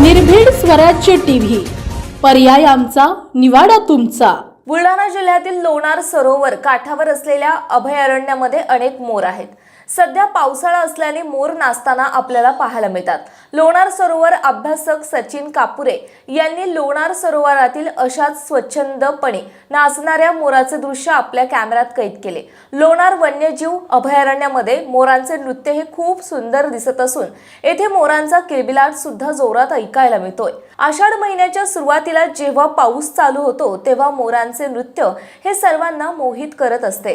निर्भीड स्वराज्य टीव्ही. पर्याय आमचा निवाडा तुमचा. बुलढाणा जिल्ह्यातील लोणार सरोवर काठावर असलेल्या अभयारण्यामध्ये अनेक मोर आहेत. सध्या पावसाळा असल्याने मोर नाचताना आपल्याला पाहायला मिळतात. लोणार सरोवर अभ्यासक सचिन कापुरे यांनी लोणार सरोवरातील अशाच स्वच्छंदपणे नाचणाऱ्या मोराचे दृश्य आपल्या कॅमेऱ्यात कैद केले. लोणार वन्यजीव अभयारण्यामध्ये मोरांचे नृत्य हे खूप सुंदर दिसत असून येथे मोरांचा किलबिलाट सुद्धा जोरात ऐकायला मिळतोय. आषाढ महिन्याच्या सुरुवातीला जेव्हा पाऊस चालू होतो तेव्हा मोरांचे नृत्य हे सर्वांना मोहित करत असते.